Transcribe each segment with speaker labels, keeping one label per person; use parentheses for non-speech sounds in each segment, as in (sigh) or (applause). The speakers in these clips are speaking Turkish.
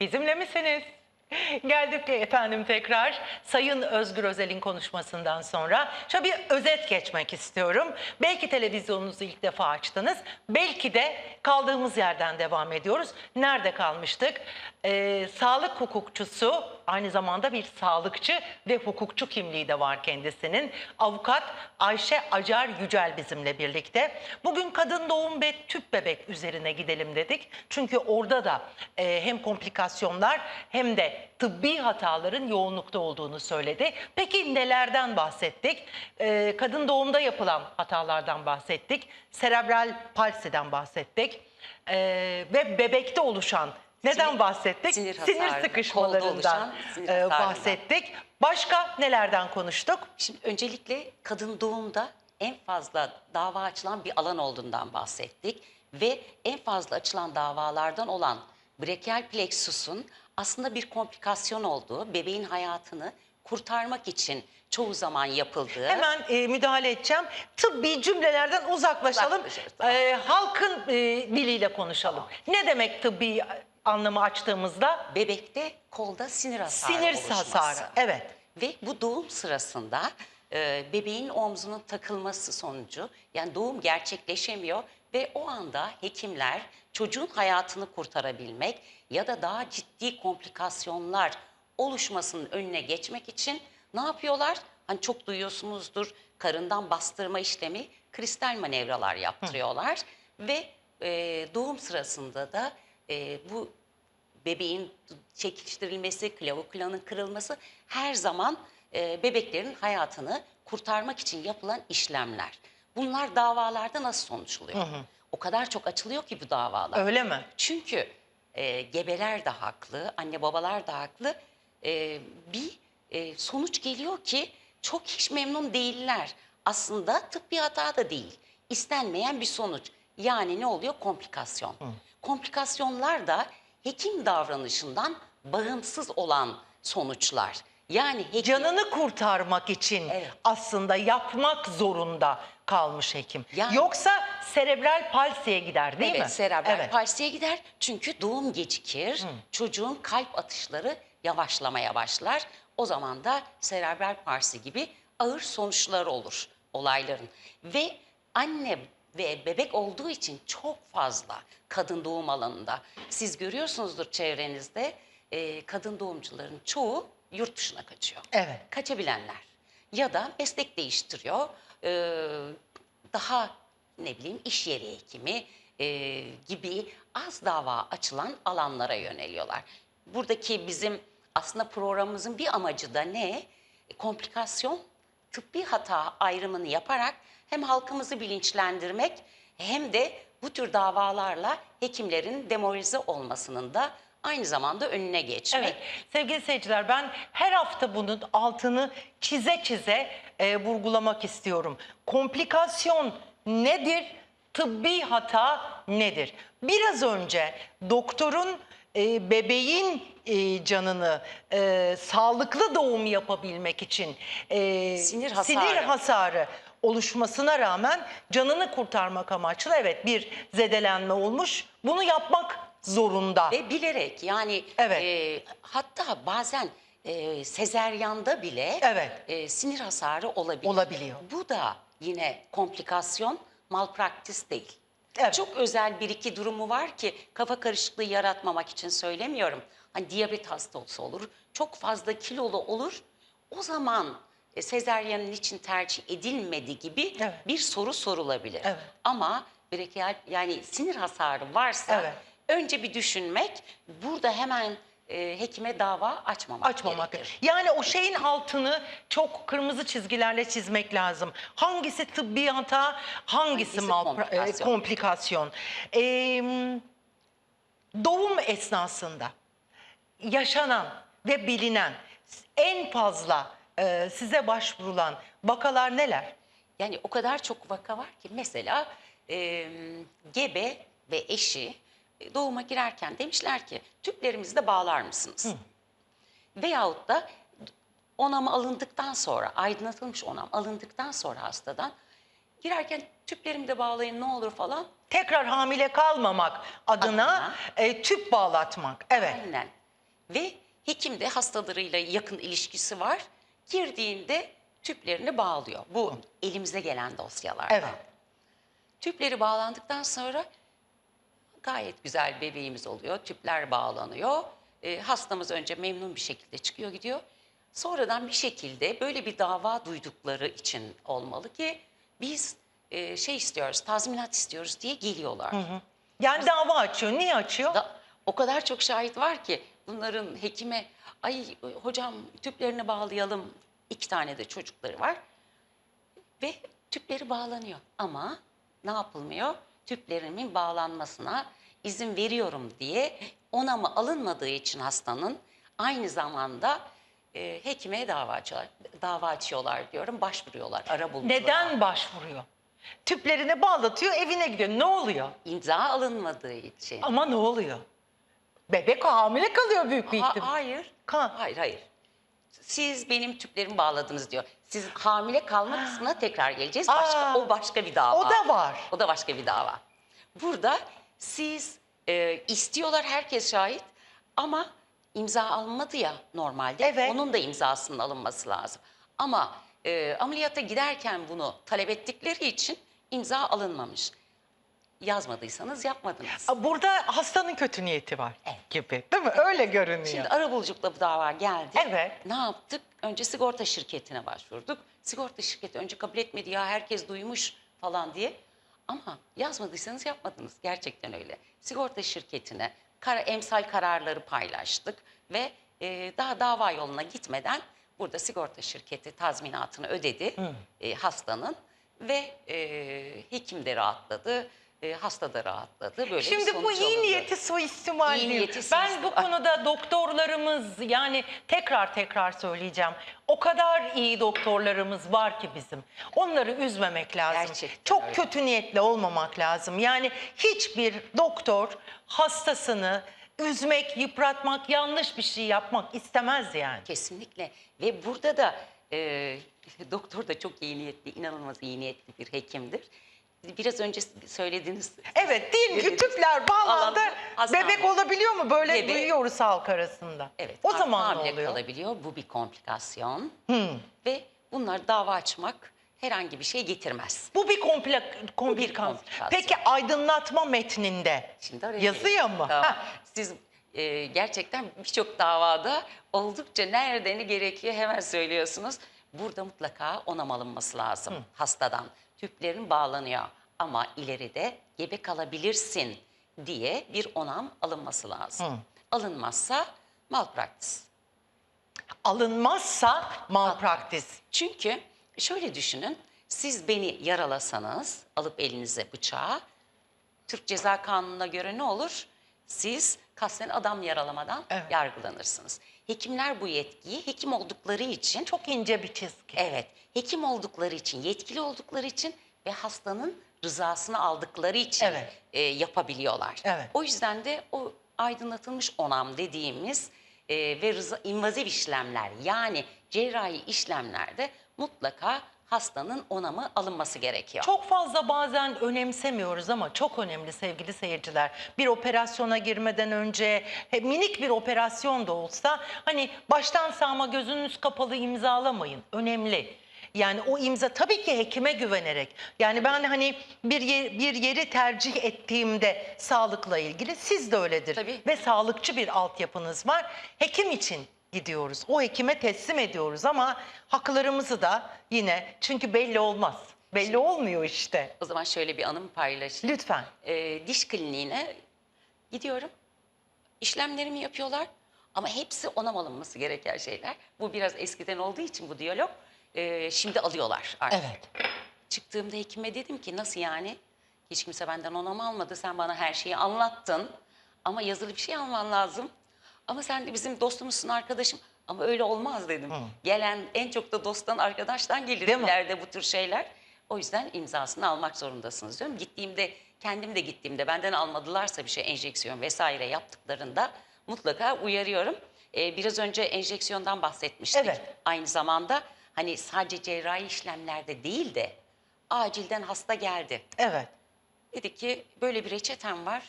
Speaker 1: Bizimle misiniz? (laughs) Geldik efendim tekrar Sayın Özgür Özel'in konuşmasından sonra şöyle bir özet geçmek istiyorum. Belki televizyonunuzu ilk defa açtınız. Belki de kaldığımız yerden devam ediyoruz. Nerede kalmıştık? Ee, sağlık hukukçusu aynı zamanda bir sağlıkçı ve hukukçu kimliği de var kendisinin. Avukat Ayşe Acar Yücel bizimle birlikte. Bugün kadın doğum ve tüp bebek üzerine gidelim dedik. Çünkü orada da e, hem komplikasyonlar hem de tıbbi hataların yoğunlukta olduğunu söyledi. Peki nelerden bahsettik? E, kadın doğumda yapılan hatalardan bahsettik. Serebral palsiden bahsettik. E, ve bebekte oluşan neden
Speaker 2: Sinir-
Speaker 1: bahsettik?
Speaker 2: sinir
Speaker 1: sinir
Speaker 2: hasarı,
Speaker 1: sıkışmalarından
Speaker 2: sinir
Speaker 1: e, bahsettik. Başka nelerden konuştuk?
Speaker 2: Şimdi öncelikle kadın doğumda en fazla dava açılan bir alan olduğundan bahsettik. Ve en fazla açılan davalardan olan brachial plexus'un aslında bir komplikasyon olduğu, bebeğin hayatını kurtarmak için çoğu zaman yapıldığı...
Speaker 1: Hemen e, müdahale edeceğim. Tıbbi cümlelerden uzaklaşalım.
Speaker 2: Tamam.
Speaker 1: E, halkın e, diliyle konuşalım. Ne demek tıbbi anlamı açtığımızda?
Speaker 2: Bebekte kolda sinir hasarı
Speaker 1: Sinir
Speaker 2: oluşması.
Speaker 1: hasarı. Evet.
Speaker 2: Ve bu doğum sırasında e, bebeğin omzunun takılması sonucu yani doğum gerçekleşemiyor ve o anda hekimler çocuğun hayatını kurtarabilmek ya da daha ciddi komplikasyonlar oluşmasının önüne geçmek için ne yapıyorlar? Hani çok duyuyorsunuzdur karından bastırma işlemi kristal manevralar yaptırıyorlar ve e, doğum sırasında da e, bu bebeğin çekiştirilmesi, klavikulanın kırılması her zaman e, bebeklerin hayatını kurtarmak için yapılan işlemler. Bunlar davalarda nasıl sonuçluyor? O kadar çok açılıyor ki bu davalar.
Speaker 1: Öyle mi?
Speaker 2: Çünkü e, gebeler de haklı, anne babalar da haklı. E, bir e, sonuç geliyor ki çok hiç memnun değiller. Aslında tıbbi hata da değil. İstenmeyen bir sonuç. Yani ne oluyor? Komplikasyon. Komplikasyonlar da hekim davranışından bağımsız olan sonuçlar. Yani hekim...
Speaker 1: Canını kurtarmak için
Speaker 2: Evet.
Speaker 1: aslında yapmak zorunda kalmış hekim.
Speaker 2: Yani-
Speaker 1: Yoksa serebral palsiye gider değil
Speaker 2: evet,
Speaker 1: mi?
Speaker 2: serebral
Speaker 1: Evet.
Speaker 2: palsiye gider. Çünkü doğum gecikir. Çocuğun kalp atışları yavaşlamaya başlar. O zaman da serebral palsi gibi ağır sonuçlar olur olayların. Ve anne ve bebek olduğu için çok fazla kadın doğum alanında. Siz görüyorsunuzdur çevrenizde e, kadın doğumcuların çoğu yurt dışına kaçıyor.
Speaker 1: Evet.
Speaker 2: Kaçabilenler. Ya da meslek değiştiriyor. Ee, daha ne bileyim iş yeri hekimi e, gibi az dava açılan alanlara yöneliyorlar. Buradaki bizim aslında programımızın bir amacı da ne? E, Komplikasyon, tıbbi hata ayrımını yaparak hem halkımızı bilinçlendirmek hem de bu tür davalarla hekimlerin demoralize olmasının da aynı zamanda önüne geçmek.
Speaker 1: Evet sevgili seyirciler ben her hafta bunun altını çize çize e, vurgulamak istiyorum. Komplikasyon nedir? Tıbbi hata nedir? Biraz önce doktorun e, bebeğin e, canını e, sağlıklı doğum yapabilmek için e,
Speaker 2: Sinir hasarı.
Speaker 1: sinir hasarı oluşmasına rağmen canını kurtarmak amaçlı evet bir zedelenme olmuş. Bunu yapmak zorunda.
Speaker 2: Ve bilerek yani
Speaker 1: Evet.
Speaker 2: e, hatta bazen e, sezeryanda bile
Speaker 1: Evet.
Speaker 2: e, sinir hasarı olabilir.
Speaker 1: Olabiliyor.
Speaker 2: Bu da yine komplikasyon, malpraktis değil.
Speaker 1: Evet.
Speaker 2: Çok özel bir iki durumu var ki kafa karışıklığı yaratmamak için söylemiyorum. Hani diyabet hastası olur, çok fazla kilolu olur. O zaman e, sezeryanın için tercih edilmedi gibi
Speaker 1: Evet.
Speaker 2: bir soru sorulabilir.
Speaker 1: Evet.
Speaker 2: Ama brachial yani sinir hasarı varsa
Speaker 1: Evet.
Speaker 2: Önce bir düşünmek, burada hemen e, hekime dava açmamak,
Speaker 1: açmamak.
Speaker 2: gerekir.
Speaker 1: Yani o şeyin altını çok kırmızı çizgilerle çizmek lazım. Hangisi tıbbi hata, hangisi,
Speaker 2: Hangisi
Speaker 1: mal
Speaker 2: komplikasyon?
Speaker 1: e, komplikasyon. Ee, doğum esnasında yaşanan ve bilinen en fazla e, size başvurulan vakalar neler?
Speaker 2: Yani o kadar çok vaka var ki mesela e, gebe ve eşi doğuma girerken demişler ki tüplerimizi de bağlar mısınız? Veyahut da onam alındıktan sonra aydınlatılmış onam alındıktan sonra hastadan girerken tüplerimi de bağlayın ne olur falan.
Speaker 1: Tekrar hamile kalmamak adına,
Speaker 2: Adına.
Speaker 1: e, tüp bağlatmak. Evet.
Speaker 2: Aynen. Ve hekim de hastalarıyla yakın ilişkisi var. Girdiğinde tüplerini bağlıyor. Bu elimize gelen dosyalar.
Speaker 1: Evet.
Speaker 2: Tüpleri bağlandıktan sonra gayet güzel bebeğimiz oluyor. Tüpler bağlanıyor. Ee, hastamız önce memnun bir şekilde çıkıyor gidiyor. Sonradan bir şekilde böyle bir dava duydukları için olmalı ki biz e, şey istiyoruz, tazminat istiyoruz diye geliyorlar.
Speaker 1: Yani dava açıyor. Niye açıyor?
Speaker 2: Da, o kadar çok şahit var ki bunların hekime ay hocam tüplerini bağlayalım. İki tane de çocukları var. Ve tüpleri bağlanıyor. Ama ne yapılmıyor? Tüplerimin bağlanmasına izin veriyorum diye onamı alınmadığı için hastanın aynı zamanda e, hekime dava açıyorlar, dava açıyorlar diyorum, başvuruyorlar ara buluculara.
Speaker 1: Neden başvuruyor? Tüplerini bağlatıyor, evine gidiyor. Ne oluyor?
Speaker 2: İmza alınmadığı için.
Speaker 1: Ama ne oluyor? Bebek hamile kalıyor büyük bir
Speaker 2: Ha-
Speaker 1: ihtimal.
Speaker 2: hayır.
Speaker 1: Ka-
Speaker 2: Hayır, hayır. Siz benim tüplerimi bağladınız diyor. Siz hamile kalma kısmına tekrar geleceğiz. Başka,
Speaker 1: Aa.
Speaker 2: o başka bir dava.
Speaker 1: O da var.
Speaker 2: O da başka bir dava. Burada siz e, istiyorlar herkes şahit ama imza alınmadı ya normalde.
Speaker 1: Evet.
Speaker 2: Onun da imzasının alınması lazım. Ama e, ameliyata giderken bunu talep ettikleri için imza alınmamış. Yazmadıysanız yapmadınız.
Speaker 1: Burada hastanın kötü niyeti var
Speaker 2: Evet.
Speaker 1: gibi değil mi? Öyle görünüyor.
Speaker 2: Şimdi arabuluculukla bu dava geldi.
Speaker 1: Evet.
Speaker 2: Ne yaptık? Önce sigorta şirketine başvurduk. Sigorta şirketi önce kabul etmedi ya herkes duymuş falan diye. Ama yazmadıysanız yapmadınız. Gerçekten öyle. Sigorta şirketine kara, emsal kararları paylaştık ve e, daha dava yoluna gitmeden burada sigorta şirketi tazminatını ödedi e, hastanın ve e, hekim de rahatladı. E, hasta da rahatladı. Böyle bir
Speaker 1: Şimdi bu iyi
Speaker 2: alındı.
Speaker 1: niyeti suistimal
Speaker 2: İyi niyeti
Speaker 1: Ben bu konuda doktorlarımız yani tekrar tekrar söyleyeceğim. O kadar iyi doktorlarımız var ki bizim. Onları üzmemek lazım.
Speaker 2: Gerçekten
Speaker 1: Çok
Speaker 2: öyle.
Speaker 1: kötü niyetli olmamak lazım. Yani hiçbir doktor hastasını üzmek, yıpratmak, yanlış bir şey yapmak istemez yani.
Speaker 2: Kesinlikle ve burada da e, (laughs) doktor da çok iyi niyetli, inanılmaz iyi niyetli bir hekimdir. Biraz önce söylediğiniz
Speaker 1: Evet diyelim ki tüpler bağlandı.
Speaker 2: alan-.
Speaker 1: Bebek olabiliyor mu? Böyle
Speaker 2: Bebe-
Speaker 1: duyuyoruz halk arasında.
Speaker 2: evet
Speaker 1: O zaman ne
Speaker 2: hamile
Speaker 1: oluyor?
Speaker 2: kalabiliyor. Bu bir komplikasyon
Speaker 1: Hmm.
Speaker 2: ve bunlar dava açmak herhangi bir şey getirmez.
Speaker 1: Bu bir komple, komplikasyon.
Speaker 2: komplikasyon.
Speaker 1: Peki aydınlatma metninde
Speaker 2: Şimdi
Speaker 1: yazıyor mu?
Speaker 2: Tamam.
Speaker 1: Ha.
Speaker 2: Siz e, gerçekten birçok davada oldukça nerede ne gerekiyor hemen söylüyorsunuz. Burada mutlaka onam alınması lazım hastadan. Tüplerin bağlanıyor ama ileride gebe kalabilirsin diye bir onam alınması lazım. Alınmazsa malpraktis.
Speaker 1: Alınmazsa malpraktis.
Speaker 2: Çünkü şöyle düşünün, siz beni yaralasanız alıp elinize bıçağı, Türk Ceza Kanunu'na göre ne olur? Siz kasten adam yaralamadan
Speaker 1: Evet.
Speaker 2: yargılanırsınız. Hekimler bu yetkiyi hekim oldukları için,
Speaker 1: Çok ince bir çizgi.
Speaker 2: evet, hekim oldukları için, yetkili oldukları için ve hastanın rızasını aldıkları için
Speaker 1: Evet.
Speaker 2: e, yapabiliyorlar.
Speaker 1: Evet.
Speaker 2: O yüzden de o aydınlatılmış onam dediğimiz e, ve rıza, invaziv işlemler yani cerrahi işlemlerde mutlaka hastanın onamı alınması gerekiyor.
Speaker 1: Çok fazla bazen önemsemiyoruz ama çok önemli sevgili seyirciler. Bir operasyona girmeden önce he, minik bir operasyon da olsa hani baştan sağma gözünüz kapalı imzalamayın. Önemli. Yani o imza tabii ki hekime güvenerek. Yani ben hani bir yer- bir yeri tercih ettiğimde sağlıkla ilgili siz de öyledir.
Speaker 2: Tabii.
Speaker 1: Ve sağlıkçı bir altyapınız var. Hekim için gidiyoruz. O hekime teslim ediyoruz ama haklarımızı da yine çünkü belli olmaz. Belli olmuyor işte.
Speaker 2: O zaman şöyle bir anım paylaşayım.
Speaker 1: Lütfen.
Speaker 2: Ee, diş kliniğine gidiyorum. İşlemlerimi yapıyorlar ama hepsi onam alınması gereken şeyler. Bu biraz eskiden olduğu için bu diyalog. ee, şimdi alıyorlar artık.
Speaker 1: Evet.
Speaker 2: Çıktığımda hekime dedim ki nasıl yani? Hiç kimse benden onam almadı. Sen bana her şeyi anlattın. Ama yazılı bir şey alman lazım. Ama sen de bizim dostumuzsun, arkadaşım. Ama öyle olmaz dedim. Gelen en çok da dosttan, arkadaştan gelir
Speaker 1: Değil mi?
Speaker 2: ileride bu tür şeyler. O yüzden imzasını almak zorundasınız diyorum. Gittiğimde, kendim de gittiğimde benden almadılarsa bir şey enjeksiyon vesaire yaptıklarında mutlaka uyarıyorum. Ee, biraz önce enjeksiyondan bahsetmiştik.
Speaker 1: Evet.
Speaker 2: Aynı zamanda hani sadece cerrahi işlemlerde değil de acilden hasta geldi.
Speaker 1: Evet.
Speaker 2: Dedi ki böyle bir reçetem var.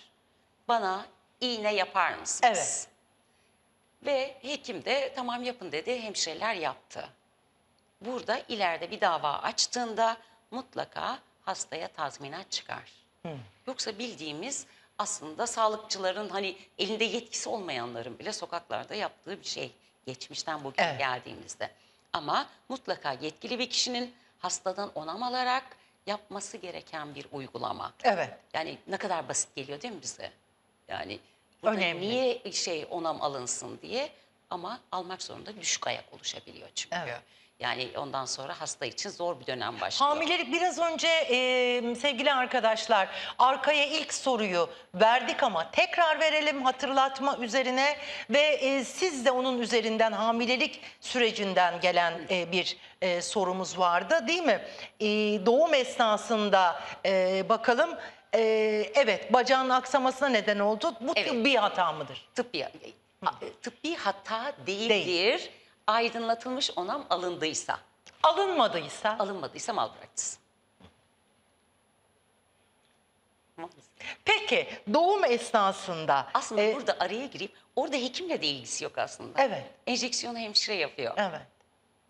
Speaker 2: Bana iğne yapar mısınız?
Speaker 1: Evet.
Speaker 2: Ve hekim de tamam yapın dedi, hemşireler yaptı. Burada ileride bir dava açtığında mutlaka hastaya tazminat çıkar. Yoksa bildiğimiz aslında sağlıkçıların hani elinde yetkisi olmayanların bile sokaklarda yaptığı bir şey. Geçmişten bugün
Speaker 1: Evet.
Speaker 2: geldiğimizde. Ama mutlaka yetkili bir kişinin hastadan onam alarak yapması gereken bir uygulama.
Speaker 1: Evet.
Speaker 2: Yani ne kadar basit geliyor değil mi bize? Yani
Speaker 1: Önemli.
Speaker 2: niye şey onam alınsın diye ama almak zorunda düşük ayak oluşabiliyor çünkü.
Speaker 1: Evet.
Speaker 2: Yani ondan sonra hasta için zor bir dönem başlıyor.
Speaker 1: Hamilelik biraz önce e, sevgili arkadaşlar arkaya ilk soruyu verdik ama tekrar verelim hatırlatma üzerine ve e, siz de onun üzerinden hamilelik sürecinden gelen e, bir e, sorumuz vardı değil mi? E, doğum esnasında e, bakalım e, evet bacağın aksamasına neden oldu. Bu
Speaker 2: Evet.
Speaker 1: tıbbi hata mıdır?
Speaker 2: tıbbi, tıbbi hata değildir. Aydınlatılmış onam alındıysa.
Speaker 1: Alınmadıysa
Speaker 2: Alınmadıysa malpraktis. Maalesef.
Speaker 1: peki doğum esnasında
Speaker 2: Aslında
Speaker 1: e,
Speaker 2: burada araya gireyim. Orada hekimle de ilgisi yok aslında.
Speaker 1: Evet.
Speaker 2: Enjeksiyonu hemşire yapıyor.
Speaker 1: evet.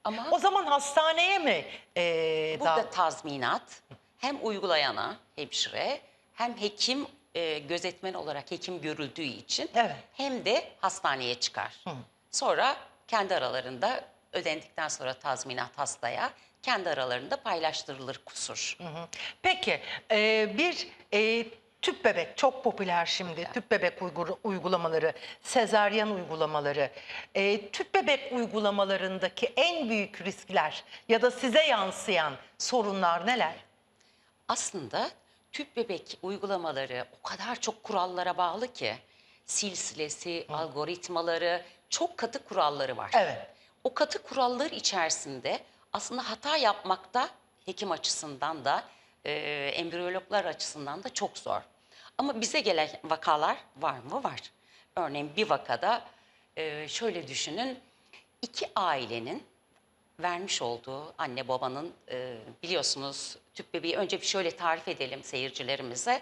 Speaker 2: Ama
Speaker 1: O zaman hastaneye mi e,
Speaker 2: burada
Speaker 1: daha-
Speaker 2: tazminat hem uygulayana hemşire hem hekim e, gözetmen olarak hekim görüldüğü için
Speaker 1: Evet.
Speaker 2: hem de hastaneye çıkar. Sonra kendi aralarında ödendikten sonra tazminat hastaya kendi aralarında paylaştırılır kusur.
Speaker 1: Peki e, bir e, tüp bebek çok popüler şimdi. Tüp bebek uygulamaları, sezaryen uygulamaları. E, tüp bebek uygulamalarındaki en büyük riskler ya da size yansıyan sorunlar neler?
Speaker 2: Aslında tüp bebek uygulamaları o kadar çok kurallara bağlı ki silsilesi, algoritmaları, çok katı kuralları var.
Speaker 1: Evet.
Speaker 2: O katı kurallar içerisinde aslında hata yapmakta hekim açısından da e, embriyologlar açısından da çok zor. Ama bize gelen vakalar var mı? Var. Örneğin bir vakada e, şöyle düşünün. iki ailenin vermiş olduğu anne babanın e, biliyorsunuz tüp bebeği önce bir şöyle tarif edelim seyircilerimize.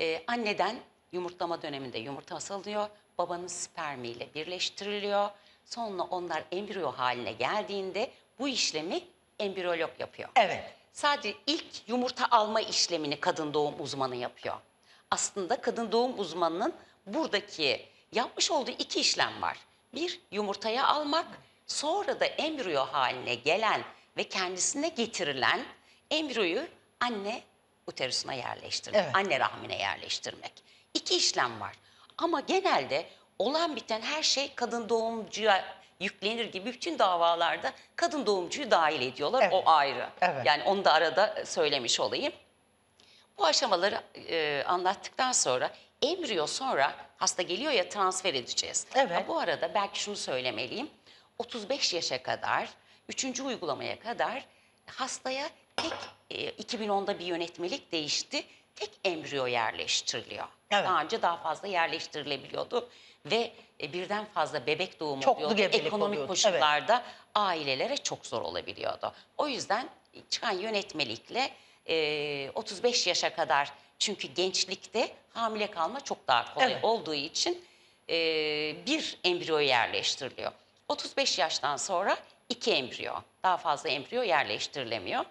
Speaker 2: E, anneden yumurtlama döneminde yumurta alınıyor, babanın spermiyle birleştiriliyor. Sonra onlar embriyo haline geldiğinde bu işlemi embriyolog yapıyor.
Speaker 1: Evet.
Speaker 2: Sadece ilk yumurta alma işlemini kadın doğum uzmanı yapıyor. Aslında kadın doğum uzmanının buradaki yapmış olduğu iki işlem var. Bir, yumurtayı almak, sonra da embriyo haline gelen ve kendisine getirilen embriyoyu anne uterusuna yerleştirmek,
Speaker 1: Evet.
Speaker 2: anne rahmine yerleştirmek. İki işlem var. Ama genelde olan biten her şey kadın doğumcuya yüklenir gibi bütün davalarda kadın doğumcuyu dahil ediyorlar.
Speaker 1: Evet.
Speaker 2: O ayrı.
Speaker 1: Evet.
Speaker 2: Yani onu da arada söylemiş olayım. Bu aşamaları e, anlattıktan sonra embriyo sonra hasta geliyor ya transfer edeceğiz.
Speaker 1: Evet.
Speaker 2: Ha, bu arada belki şunu söylemeliyim. 35 yaşa kadar, 3. uygulamaya kadar hastaya tek e, 2010'da bir yönetmelik değişti. Tek embriyo yerleştiriliyor.
Speaker 1: Evet.
Speaker 2: Daha önce daha fazla yerleştirilebiliyordu ve e, birden fazla bebek doğumu
Speaker 1: Çoklu
Speaker 2: oluyordu.
Speaker 1: gebelik
Speaker 2: Ekonomik
Speaker 1: oluyordu,
Speaker 2: koşullarda ailelere çok zor olabiliyordu. O yüzden çıkan yönetmelikle e, 35 yaşa kadar çünkü gençlikte hamile kalma çok daha kolay
Speaker 1: Evet.
Speaker 2: olduğu için e, bir embriyo yerleştiriliyor. 35 yaştan sonra iki embriyo, daha fazla embriyo yerleştirilemiyor.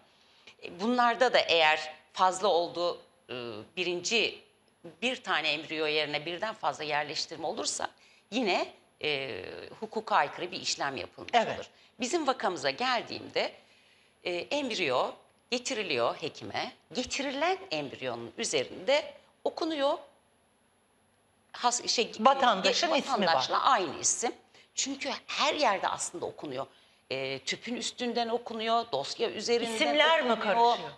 Speaker 2: Bunlarda da eğer fazla olduğu e, birinci bir tane embriyo yerine birden fazla yerleştirme olursa yine e, hukuka aykırı bir işlem yapılmış
Speaker 1: Evet.
Speaker 2: olur. Bizim vakamıza geldiğimde e, embriyo getiriliyor hekime. Getirilen embriyonun üzerinde okunuyor. Has, şey,
Speaker 1: Vatandaşın
Speaker 2: e,
Speaker 1: ismi var.
Speaker 2: vatandaşla aynı isim. Çünkü her yerde aslında okunuyor. E, tüpün üstünden okunuyor, dosya üzerinden
Speaker 1: İsimler mi
Speaker 2: okunuyor.
Speaker 1: karışıyor?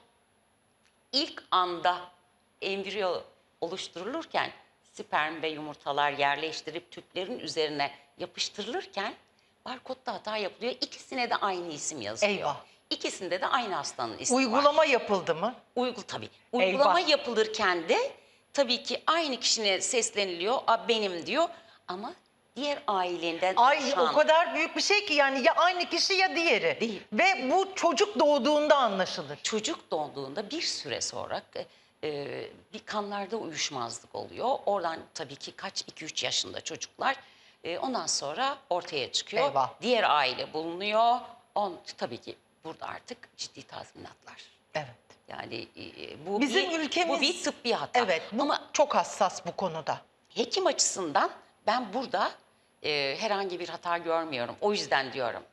Speaker 2: İlk anda embriyo oluşturulurken sperm ve yumurtalar yerleştirip tüplerin üzerine yapıştırılırken barkodda hata yapılıyor. İkisine de aynı isim yazılıyor.
Speaker 1: Eyvah.
Speaker 2: İkisinde de aynı hastanın ismi var.
Speaker 1: Uygulama yapıldı mı?
Speaker 2: Uygul tabii. Uygulama
Speaker 1: Eyvah.
Speaker 2: yapılırken de tabii ki aynı kişine sesleniliyor. A, benim diyor ama diğer ailenden
Speaker 1: Ay
Speaker 2: oluşan-
Speaker 1: o kadar büyük bir şey ki yani ya aynı kişi ya diğeri.
Speaker 2: Değil.
Speaker 1: Ve bu çocuk doğduğunda anlaşılır.
Speaker 2: Çocuk doğduğunda bir süre sonra e, bir kanlarda uyuşmazlık oluyor. Oradan tabii ki kaç 2-3 yaşında çocuklar E, ondan sonra ortaya çıkıyor.
Speaker 1: Eyvah.
Speaker 2: Diğer aile bulunuyor. On, tabii ki burada artık ciddi tazminatlar.
Speaker 1: Evet.
Speaker 2: Yani e, bu
Speaker 1: Bizim
Speaker 2: bir,
Speaker 1: ülkemiz
Speaker 2: bu bir tıbbi hata.
Speaker 1: Evet, bu
Speaker 2: Ama
Speaker 1: çok hassas bu konuda.
Speaker 2: hekim açısından ben burada e, herhangi bir hata görmüyorum. O yüzden diyorum.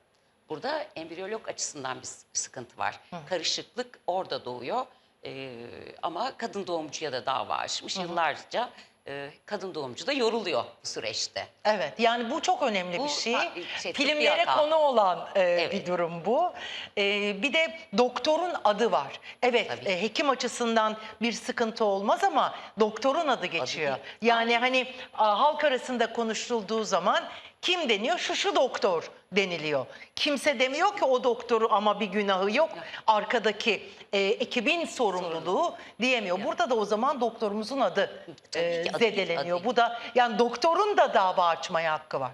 Speaker 2: Burada embriyolog açısından bir sıkıntı var. Karışıklık orada doğuyor. E, ama kadın doğumcuya da dava açmış. Yıllarca e, kadın doğumcu da yoruluyor bu süreçte.
Speaker 1: Evet yani bu çok önemli
Speaker 2: Bu
Speaker 1: bir şey.
Speaker 2: ha- şey, tıbbi
Speaker 1: Filmlere
Speaker 2: hata.
Speaker 1: konu olan e,
Speaker 2: Evet.
Speaker 1: bir durum bu. E, bir de doktorun adı var. Evet
Speaker 2: Tabii.
Speaker 1: e, hekim açısından bir sıkıntı olmaz ama doktorun adı geçiyor.
Speaker 2: değil.
Speaker 1: yani hani a, halk arasında konuşulduğu zaman kim deniyor? Şu şu doktor deniliyor. Kimse demiyor ki o doktoru ama bir günahı yok. Arkadaki e, ekibin sorumluluğu diyemiyor. Burada da o zaman doktorumuzun adı
Speaker 2: Tabii
Speaker 1: e,
Speaker 2: ki, adı-
Speaker 1: zedeleniyor.
Speaker 2: adı-
Speaker 1: Bu da yani doktorun da dava açmaya hakkı var.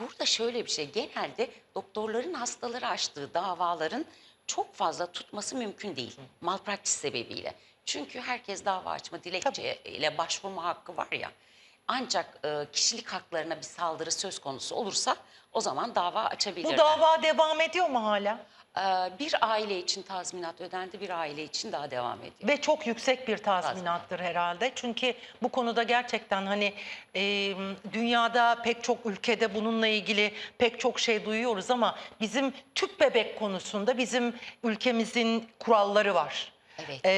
Speaker 2: Burada şöyle bir şey, genelde doktorların hastaları açtığı davaların çok fazla tutması mümkün değil. Malpraktis sebebiyle. Çünkü herkes dava açma dilekçeyle başvurma hakkı var ya. Ancak e, kişilik haklarına bir saldırı söz konusu olursa o zaman dava açabilirler.
Speaker 1: Bu dava devam ediyor mu hala?
Speaker 2: E, bir aile için tazminat ödendi, bir aile için daha devam ediyor.
Speaker 1: Ve çok yüksek bir tazminattır herhalde. Çünkü bu konuda gerçekten hani e, dünyada pek çok ülkede bununla ilgili pek çok şey duyuyoruz ama bizim tüp bebek konusunda bizim ülkemizin kuralları var.
Speaker 2: Evet.
Speaker 1: E,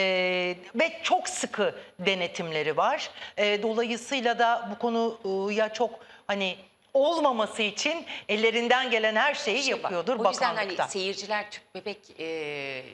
Speaker 1: ve çok sıkı denetimleri var. E, dolayısıyla da bu konuya çok hani olmaması için ellerinden gelen her şeyi
Speaker 2: Şey bak,
Speaker 1: yapıyordur
Speaker 2: O yüzden
Speaker 1: bakanlıkta.
Speaker 2: hani seyirciler tüp bebek e,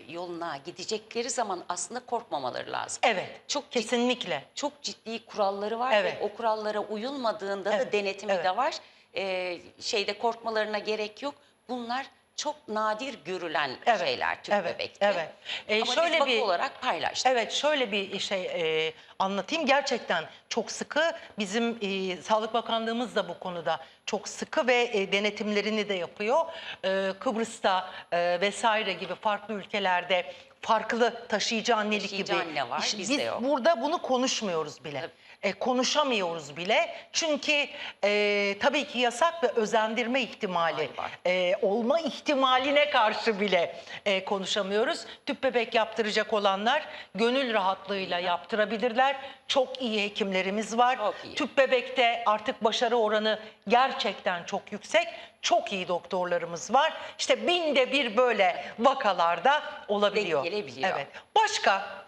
Speaker 2: yoluna gidecekleri zaman aslında korkmamaları lazım.
Speaker 1: Evet,
Speaker 2: Çok ciddi-
Speaker 1: kesinlikle.
Speaker 2: çok ciddi kuralları var
Speaker 1: Evet.
Speaker 2: ve o kurallara uyulmadığında da
Speaker 1: Evet,
Speaker 2: denetimi
Speaker 1: evet.
Speaker 2: de var. Ee, şeyde korkmalarına gerek yok. Bunlar çok nadir görülen
Speaker 1: Evet,
Speaker 2: şeyler tüp
Speaker 1: evet,
Speaker 2: bebekte.
Speaker 1: evet. Ee,
Speaker 2: Ama
Speaker 1: şöyle
Speaker 2: biz
Speaker 1: bir-
Speaker 2: olarak paylaştık.
Speaker 1: Evet şöyle bir şey e, anlatayım. Gerçekten çok sıkı. Bizim e, Sağlık Bakanlığımız da bu konuda çok sıkı ve e, denetimlerini de yapıyor. E, Kıbrıs'ta e, vesaire gibi farklı ülkelerde farklı taşıyıcı annelik
Speaker 2: Taşıyıcı
Speaker 1: gibi.
Speaker 2: anne var,
Speaker 1: İş-
Speaker 2: bizde
Speaker 1: Biz
Speaker 2: yok.
Speaker 1: burada bunu konuşmuyoruz bile.
Speaker 2: Tabii.
Speaker 1: E, konuşamıyoruz bile. Çünkü e, tabii ki yasak ve özendirme ihtimali e, olma ihtimaline karşı bile e, konuşamıyoruz. Tüp bebek yaptıracak olanlar gönül rahatlığıyla yaptırabilirler. Çok iyi hekimlerimiz var.
Speaker 2: Çok iyi.
Speaker 1: Tüp bebekte artık başarı oranı gerçekten çok yüksek. Çok iyi doktorlarımız var. İşte binde bir böyle vakalarda olabiliyor.
Speaker 2: Denk gelebiliyor.
Speaker 1: Evet. Başka?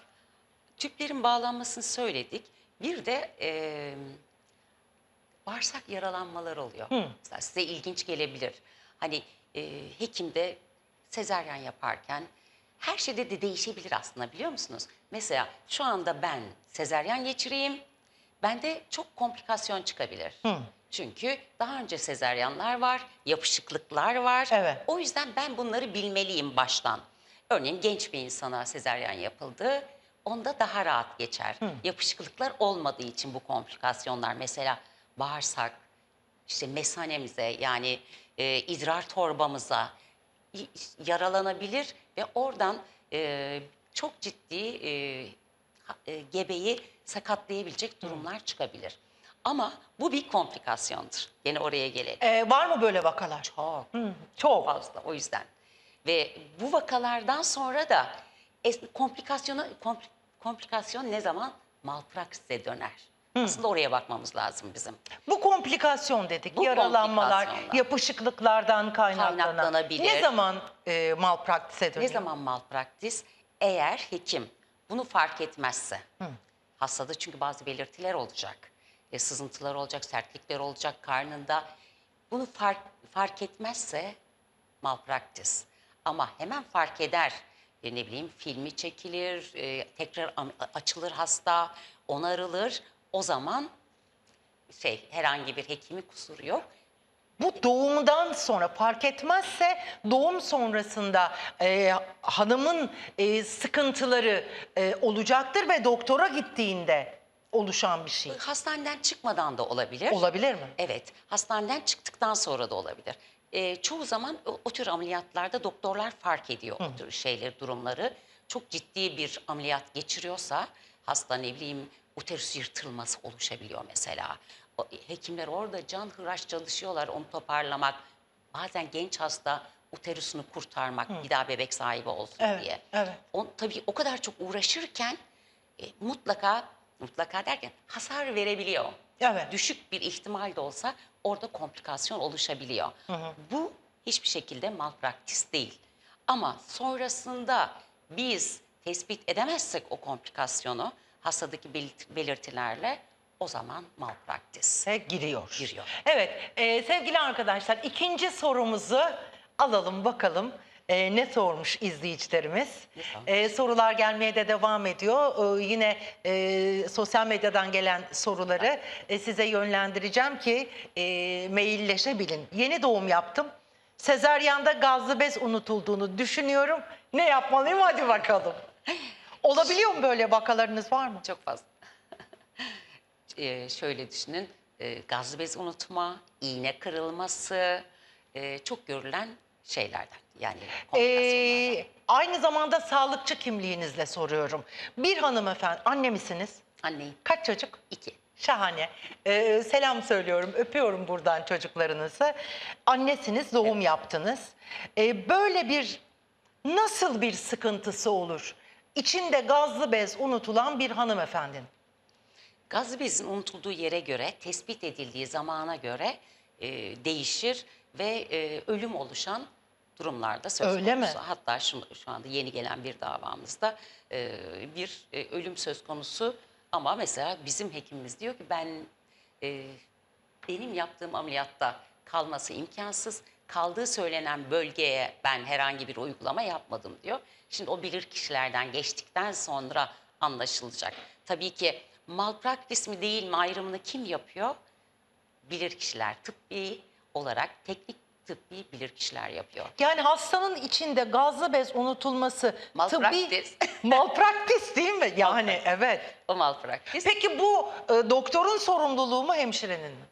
Speaker 2: Tüplerin bağlanmasını söyledik. Bir de e, bağırsak yaralanmalar oluyor. Mesela size ilginç gelebilir. Hani e, hekimde sezaryen yaparken her şeyde de değişebilir aslında biliyor musunuz? Mesela şu anda ben sezaryen geçireyim. Bende çok komplikasyon çıkabilir. Çünkü daha önce sezaryenler var, yapışıklıklar var.
Speaker 1: Evet.
Speaker 2: O yüzden ben bunları bilmeliyim baştan. Örneğin genç bir insana sezaryen yapıldı. Onda daha rahat geçer. Yapışıklıklar olmadığı için bu komplikasyonlar mesela bağırsak, işte mesanemize yani e, idrar torbamıza yaralanabilir ve oradan e, çok ciddi e, e, gebeyi sakatlayabilecek durumlar çıkabilir. Ama bu bir komplikasyondur. Yine oraya gelelim.
Speaker 1: E, var mı böyle vakalar?
Speaker 2: Çok
Speaker 1: Hı, çok.
Speaker 2: fazla o yüzden. Ve bu vakalardan sonra da es- komplikasyonu kompl- komplikasyon ne zaman malpraksise döner. Aslında oraya bakmamız lazım bizim.
Speaker 1: Bu komplikasyon dedik.
Speaker 2: Bu
Speaker 1: Yaralanmalar, yapışıklıklardan kaynaklanan.
Speaker 2: Kaynaklanabilir.
Speaker 1: Ne zaman e, malpraktise
Speaker 2: Ne
Speaker 1: dönüyor?
Speaker 2: zaman malpraktis? Eğer hekim bunu fark etmezse. Hastada çünkü bazı belirtiler olacak. E, sızıntılar olacak, sertlikler olacak karnında. Bunu fark, fark etmezse malpraktis. Ama hemen fark eder. E, ne bileyim filmi çekilir, e, tekrar açılır hasta, onarılır. O zaman şey herhangi bir hekimi kusuru yok.
Speaker 1: Bu doğumdan sonra fark etmezse doğum sonrasında e, hanımın e, sıkıntıları e, olacaktır ve doktora gittiğinde oluşan bir şey.
Speaker 2: Hastaneden çıkmadan da olabilir.
Speaker 1: Olabilir mi?
Speaker 2: Evet, hastaneden çıktıktan sonra da olabilir. Ee, çoğu zaman o, o tür ameliyatlarda doktorlar fark ediyor o tür şeyleri, durumları. Çok ciddi bir ameliyat geçiriyorsa hasta ne bileyim uterus yırtılması oluşabiliyor mesela. O, hekimler orada can hıraş çalışıyorlar onu toparlamak. Bazen genç hasta uterusunu kurtarmak bir daha bebek sahibi olsun
Speaker 1: Evet,
Speaker 2: diye.
Speaker 1: evet.
Speaker 2: O, tabii o kadar çok uğraşırken e, mutlaka mutlaka derken hasar verebiliyor.
Speaker 1: Evet.
Speaker 2: Düşük bir ihtimal de olsa orada komplikasyon oluşabiliyor. Bu hiçbir şekilde malpraktis değil. Ama sonrasında biz tespit edemezsek o komplikasyonu hastadaki belirt- belirtilerle o zaman malpraktis.
Speaker 1: Se giriyor.
Speaker 2: Giriyor.
Speaker 1: Evet e, sevgili arkadaşlar ikinci sorumuzu alalım bakalım. E, ne sormuş izleyicilerimiz? E, sorular gelmeye de devam ediyor. E, yine e, sosyal medyadan gelen soruları e, size yönlendireceğim ki e, mailleşebilin. Yeni doğum yaptım. Sezeryanda gazlı bez unutulduğunu düşünüyorum. Ne yapmalıyım hadi bakalım. Olabiliyor mu böyle vakalarınız var mı?
Speaker 2: Çok fazla. Ee, (laughs) şöyle düşünün, e, gazlı bez unutma, iğne kırılması e, çok görülen şeylerden. Yani komplikasyonlardan.
Speaker 1: Ee, aynı zamanda sağlıkçı kimliğinizle soruyorum. Bir hanımefendi, anne misiniz?
Speaker 2: Anneyim
Speaker 1: Kaç çocuk?
Speaker 2: iki.
Speaker 1: Şahane. Ee, selam söylüyorum, öpüyorum buradan çocuklarınızı. Annesiniz, doğum yaptınız. Ee, böyle bir nasıl bir sıkıntısı olur? İçinde gazlı bez unutulan bir hanımefendinin.
Speaker 2: Gazlı bezin unutulduğu yere göre, tespit edildiği zamana göre e, değişir ve e, ölüm oluşan durumlarda söz
Speaker 1: Öyle mi?
Speaker 2: konusu. Hatta şu, şu anda yeni gelen bir davamızda e, bir e, ölüm söz konusu ama mesela bizim hekimimiz diyor ki ben e, benim yaptığım ameliyatta kalması imkansız. Kaldığı söylenen bölgeye ben herhangi bir uygulama yapmadım diyor. Şimdi o bilir kişilerden geçtikten sonra anlaşılacak. Tabii ki malpraktis mi değil mi ayrımını kim yapıyor? Bilir kişiler tıbbi olarak teknik tıbbi bilir kişiler yapıyor.
Speaker 1: Yani hastanın içinde gazlı bez unutulması
Speaker 2: Malpraktis.
Speaker 1: tıbbi (laughs) malpraktis değil mi? Yani evet.
Speaker 2: O malpraktis.
Speaker 1: Peki bu e, doktorun sorumluluğu mu hemşirenin mi?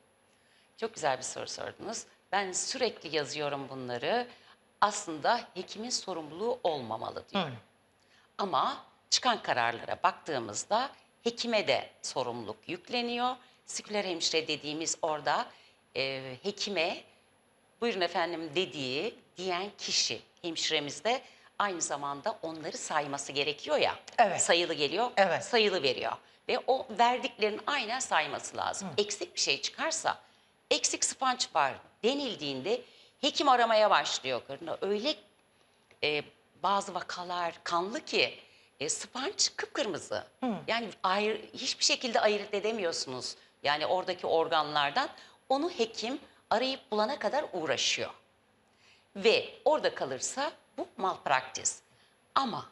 Speaker 2: Çok güzel bir soru sordunuz. Ben sürekli yazıyorum bunları. Aslında hekimin sorumluluğu olmamalı diyorum. Ama çıkan kararlara baktığımızda hekime de sorumluluk yükleniyor. Siküler hemşire dediğimiz orada e, hekime buyurun efendim dediği diyen kişi hemşiremiz de aynı zamanda onları sayması gerekiyor ya.
Speaker 1: Evet.
Speaker 2: Sayılı geliyor,
Speaker 1: Evet.
Speaker 2: sayılı veriyor. Ve o verdiklerin aynen sayması lazım. Eksik bir şey çıkarsa, eksik spanç var denildiğinde hekim aramaya başlıyor karını. Öyle e, bazı vakalar kanlı ki e, spanç kıpkırmızı. Yani ayrı, hiçbir şekilde ayırt edemiyorsunuz. Yani oradaki organlardan onu hekim arayıp bulana kadar uğraşıyor. Ve orada kalırsa bu malpraktis. Ama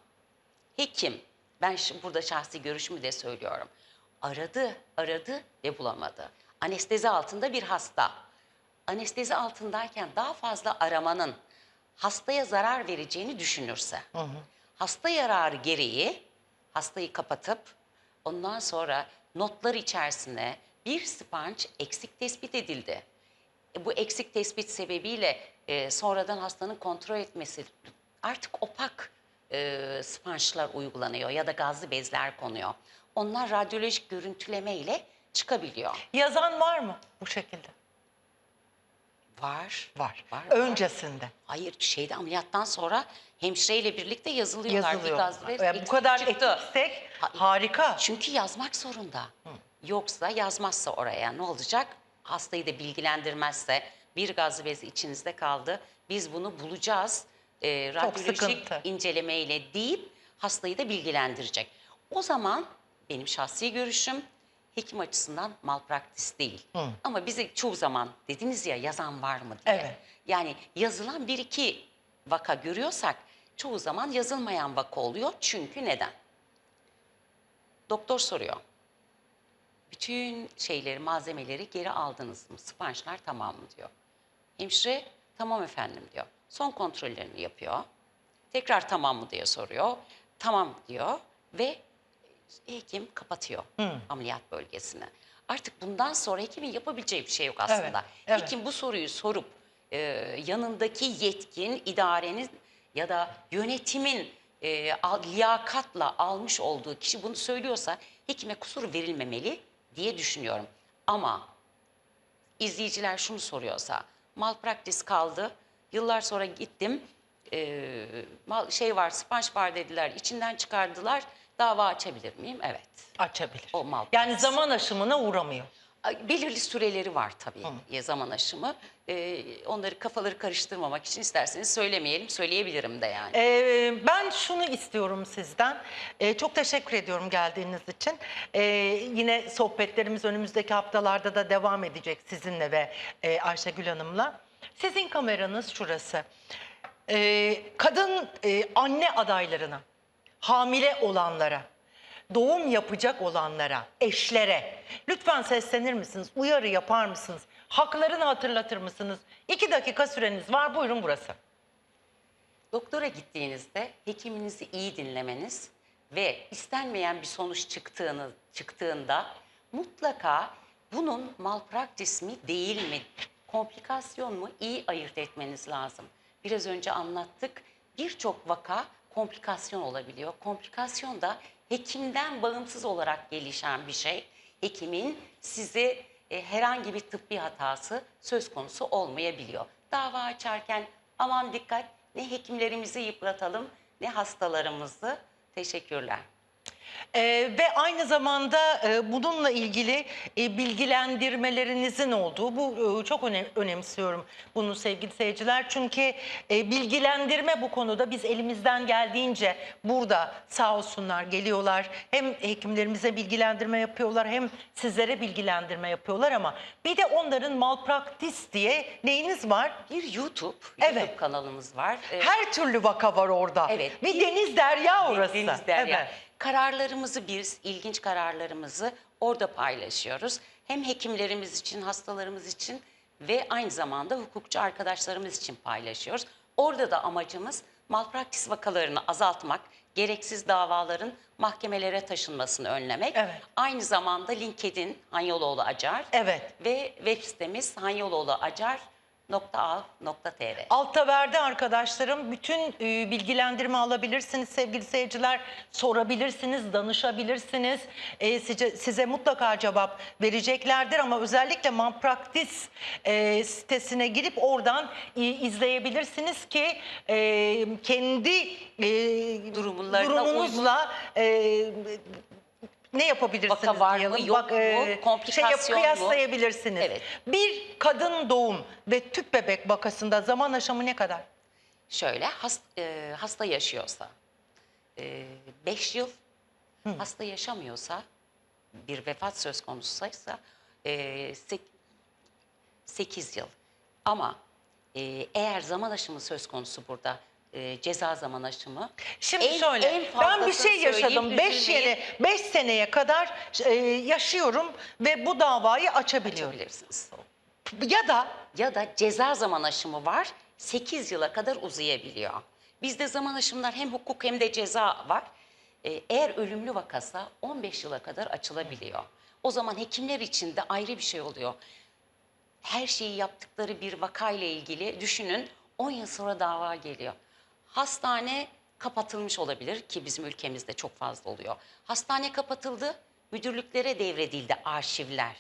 Speaker 2: hekim, ben burada şahsi görüşümü de söylüyorum. Aradı, aradı ve bulamadı. Anestezi altında bir hasta. Anestezi altındayken daha fazla aramanın hastaya zarar vereceğini düşünürse, hasta yararı gereği hastayı kapatıp ondan sonra notlar içerisine bir spanç eksik tespit edildi. E, bu eksik tespit sebebiyle e, sonradan hastanın kontrol etmesi artık opak e, spançlar uygulanıyor ya da gazlı bezler konuyor. Onlar radyolojik görüntüleme ile çıkabiliyor.
Speaker 1: Yazan var mı bu şekilde?
Speaker 2: Var.
Speaker 1: Var.
Speaker 2: Var, var.
Speaker 1: Öncesinde
Speaker 2: Hayır şeyde ameliyattan sonra hemşireyle birlikte yazılıyorlar. Bir
Speaker 1: yazılıyor.
Speaker 2: gazlı bez
Speaker 1: Yani bu kadar
Speaker 2: çıktı.
Speaker 1: etiksek
Speaker 2: Ha-
Speaker 1: harika.
Speaker 2: Çünkü yazmak zorunda. Yoksa yazmazsa oraya ne olacak? Hastayı da bilgilendirmezse bir gazlı bez içinizde kaldı. Biz bunu bulacağız. E, radyolojik
Speaker 1: sıkıntı.
Speaker 2: incelemeyle deyip hastayı da bilgilendirecek. O zaman benim şahsi görüşüm hekim açısından malpraktis değil. Ama bize çoğu zaman dediniz ya yazan var mı diye.
Speaker 1: Evet.
Speaker 2: Yani yazılan bir iki vaka görüyorsak çoğu zaman yazılmayan vaka oluyor. Çünkü neden? Doktor soruyor. Bütün şeyleri, malzemeleri geri aldınız mı? Spançlar tamam mı diyor. Hemşire tamam efendim diyor. Son kontrollerini yapıyor. Tekrar tamam mı diye soruyor. Tamam diyor ve hekim kapatıyor ameliyat bölgesini. Artık bundan sonra hekimin yapabileceği bir şey yok aslında.
Speaker 1: Evet, evet.
Speaker 2: Hekim bu soruyu sorup e, yanındaki yetkin, idarenin ya da yönetimin e, liyakatla almış olduğu kişi bunu söylüyorsa hekime kusur verilmemeli diye düşünüyorum. Ama izleyiciler şunu soruyorsa, malpraktis kaldı, yıllar sonra gittim, e, mal, şey var, sponge var dediler, içinden çıkardılar, dava açabilir miyim? Evet.
Speaker 1: Açabilir.
Speaker 2: O mal.
Speaker 1: Yani zaman aşımına uğramıyor.
Speaker 2: Belirli süreleri var tabii ya zaman aşımı. Ee, onları kafaları karıştırmamak için isterseniz söylemeyelim, söyleyebilirim de yani.
Speaker 1: Ee, ben şunu istiyorum sizden. Ee, çok teşekkür ediyorum geldiğiniz için. Ee, yine sohbetlerimiz önümüzdeki haftalarda da devam edecek sizinle ve e, Ayşegül Hanım'la. Sizin kameranız şurası. Ee, kadın e, anne adaylarına, hamile olanlara, doğum yapacak olanlara, eşlere lütfen seslenir misiniz? Uyarı yapar mısınız? Haklarını hatırlatır mısınız? İki dakika süreniz var. Buyurun burası.
Speaker 2: Doktora gittiğinizde hekiminizi iyi dinlemeniz ve istenmeyen bir sonuç çıktığını çıktığında mutlaka bunun malpraktis mi değil mi, komplikasyon mu iyi ayırt etmeniz lazım. Biraz önce anlattık. Birçok vaka komplikasyon olabiliyor. Komplikasyon da hekimden bağımsız olarak gelişen bir şey. Hekimin size e, herhangi bir tıbbi hatası söz konusu olmayabiliyor. Dava açarken aman dikkat ne hekimlerimizi yıpratalım ne hastalarımızı. Teşekkürler.
Speaker 1: Ee, ve aynı zamanda e, bununla ilgili e, bilgilendirmelerinizin olduğu bu e, çok önem, önemsiyorum bunu sevgili seyirciler çünkü e, bilgilendirme bu konuda biz elimizden geldiğince burada sağ olsunlar geliyorlar hem hekimlerimize bilgilendirme yapıyorlar hem sizlere bilgilendirme yapıyorlar ama bir de onların malpraktis diye neyiniz var?
Speaker 2: Bir YouTube,
Speaker 1: Evet.
Speaker 2: YouTube kanalımız var. Ee,
Speaker 1: Her türlü vaka var orada.
Speaker 2: Evet.
Speaker 1: Bir deniz derya orası.
Speaker 2: Deniz Derya.
Speaker 1: Evet.
Speaker 2: Kararlarımızı biz, ilginç kararlarımızı orada paylaşıyoruz. Hem hekimlerimiz için, hastalarımız için ve aynı zamanda hukukçu arkadaşlarımız için paylaşıyoruz. Orada da amacımız malpraktis vakalarını azaltmak, gereksiz davaların mahkemelere taşınmasını önlemek.
Speaker 1: Evet.
Speaker 2: Aynı zamanda LinkedIn Hanyoloğlu Acar
Speaker 1: Evet.
Speaker 2: ve web sitemiz hanyoloğluacar.av.tr.
Speaker 1: Altta verdi arkadaşlarım. Bütün e, bilgilendirme alabilirsiniz sevgili seyirciler. Sorabilirsiniz, danışabilirsiniz. E, size, size mutlaka cevap vereceklerdir ama özellikle Manpraktis e, sitesine girip oradan e, izleyebilirsiniz ki e, kendi e,
Speaker 2: Durumlarına
Speaker 1: durumunuzla e, ne yapabilirsiniz
Speaker 2: Vaka var mı, yok mu,
Speaker 1: şey
Speaker 2: komplikasyon
Speaker 1: yap,
Speaker 2: mu?
Speaker 1: kıyaslayabilirsiniz.
Speaker 2: Evet.
Speaker 1: Bir kadın doğum ve tüp bebek vakasında zaman aşımı ne kadar?
Speaker 2: Şöyle hast, e, hasta yaşıyorsa 5 yıl, hasta yaşamıyorsa bir vefat söz konusuysa 8 yıl. Ama e, eğer zaman aşımı söz konusu burada e, ceza zaman aşımı.
Speaker 1: Şimdi
Speaker 2: en-
Speaker 1: şöyle
Speaker 2: en
Speaker 1: ben bir
Speaker 2: fazlasını
Speaker 1: şey yaşadım
Speaker 2: söyleyeyim,
Speaker 1: 5
Speaker 2: üzülmeyin,
Speaker 1: yere 5 seneye kadar e, yaşıyorum ve bu davayı açabiliyorum.
Speaker 2: açabilirsiniz.
Speaker 1: Ya da
Speaker 2: ya da ceza zaman aşımı var 8 yıla kadar uzayabiliyor. Bizde zaman aşımlar hem hukuk hem de ceza var. Ee, eğer ölümlü vakasa 15 yıla kadar açılabiliyor. O zaman hekimler için de ayrı bir şey oluyor. Her şeyi yaptıkları bir vakayla ilgili düşünün 10 yıl sonra dava geliyor. Hastane kapatılmış olabilir ki bizim ülkemizde çok fazla oluyor. Hastane kapatıldı, müdürlüklere devredildi arşivler.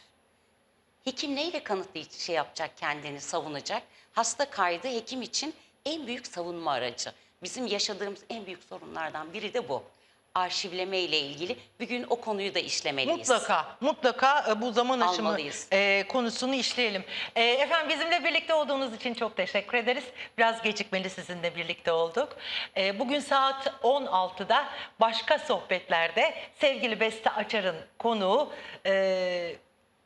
Speaker 2: Hekim neyle kanıtlayıcı şey yapacak kendini savunacak? Hasta kaydı hekim için en büyük savunma aracı. Bizim yaşadığımız en büyük sorunlardan biri de bu. Arşivleme ile ilgili bir gün o konuyu da işlemeliyiz.
Speaker 1: Mutlaka, mutlaka e, bu zaman aşımı
Speaker 2: Almalıyız.
Speaker 1: e, konusunu işleyelim. E, efendim bizimle birlikte olduğunuz için çok teşekkür ederiz. Biraz gecikmeli sizinle birlikte olduk. E, bugün saat 16'da başka sohbetlerde sevgili Beste Açar'ın konuğu... E,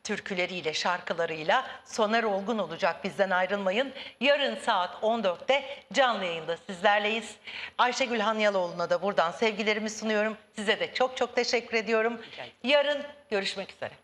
Speaker 1: türküleriyle, şarkılarıyla Soner Olgun olacak. Bizden ayrılmayın. Yarın saat 14'te canlı yayında sizlerleyiz. Ayşegül Hanyaloğlu'na da buradan sevgilerimi sunuyorum. Size de çok çok teşekkür ediyorum. Yarın görüşmek üzere.